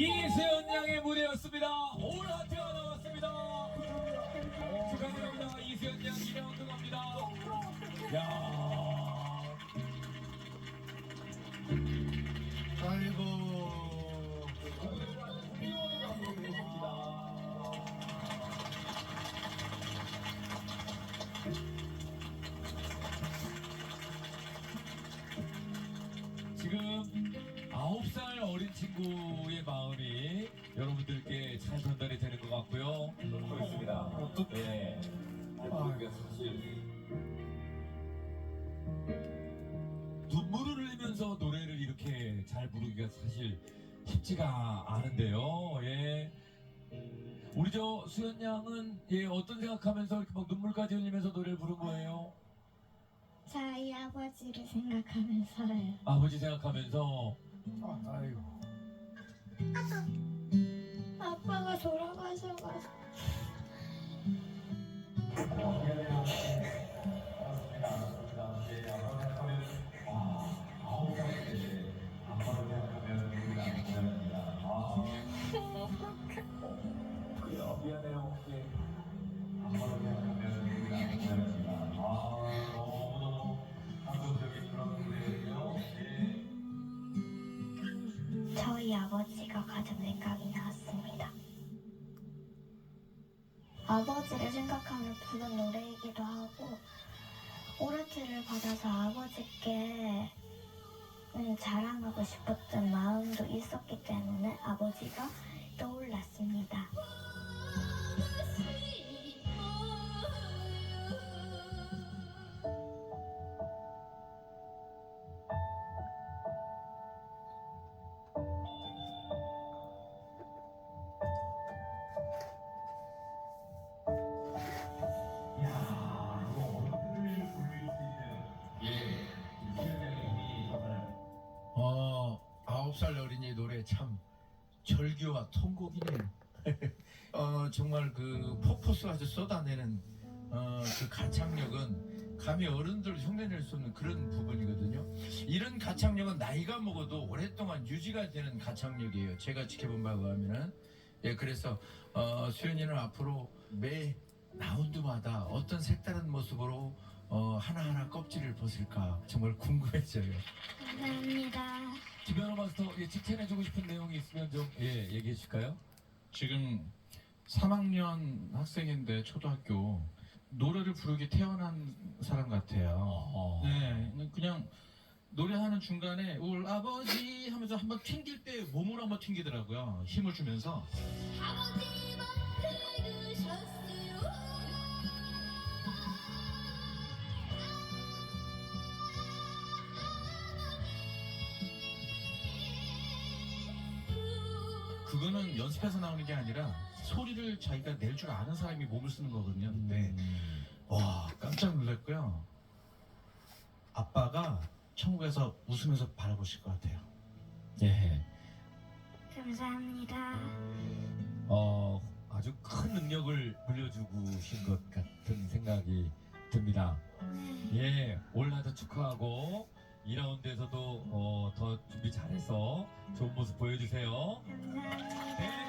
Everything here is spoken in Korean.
이수연 양의 무대였습니다. 올 하트가 나왔습니다. 9살 어린 친구의 마음이 여러분들께 잘 전달이 되는 것 같고요. 그렇습니다. 네. 우리가 사실 눈물을 흘리면서 노래를 이렇게 잘 부르기가 사실 쉽지가 않은데요. 예. 우리 저 수연 양은 예 어떤 생각하면서 이렇게 막 눈물까지 흘리면서 노래를 부른 거예요? 저희 아버지를 생각하면서요. 아버지 생각하면서 아이고 아빠가 돌아가셔가지고. 미안해요. 예. 아버지를 생각하며 부른 노래이기도 하고 오라트를 받아서 아버지께 음, 자랑하고 싶었던 마음도 있었기 때문에 아버지가 떠올랐습니다. 7살 어린이 노래 참 절규와 통곡이네요. 어, 정말 그 폭포수 아주 쏟아내는 어, 그 가창력은 감히 어른들 흉내낼 수 없는 그런 부분이거든요. 이런 가창력은 나이가 먹어도 오랫동안 유지가 되는 가창력이에요. 제가 지켜본 바에 하면은. 예, 그래서 어, 수현이는 앞으로 매 라운드마다 어떤 색다른 모습으로 어 하나하나 껍질을 벗을까 정말 궁금해져요. 감사합니다. 김현호 마스터 예, 칭찬해주고 싶은 내용이 있으면 좀 예, 얘기해 주실까요? 지금 3학년 학생인데 초등학교 노래를 부르게 태어난 사람 같아요. 어. 네, 그냥 노래하는 중간에 울 아버지 하면서 한번 튕길 때 몸으로 한번 튕기더라고요. 힘을 주면서 아버지만 그러셨어요. 그거는 연습해서 나오는 게 아니라 소리를 자기가 낼 줄 아는 사람이 몸을 쓰는 거거든요. 근데 와 깜짝 놀랐고요. 아빠가 천국에서 웃으면서 바라보실 것 같아요. 예. 감사합니다. 어, 아주 큰 능력을 물려주신 것 같은 생각이 듭니다. 예, 올라도 축하하고 2라운드에서도 어, 더 준비 잘해서 좋은 모습 보여주세요. 감사합니다. 네,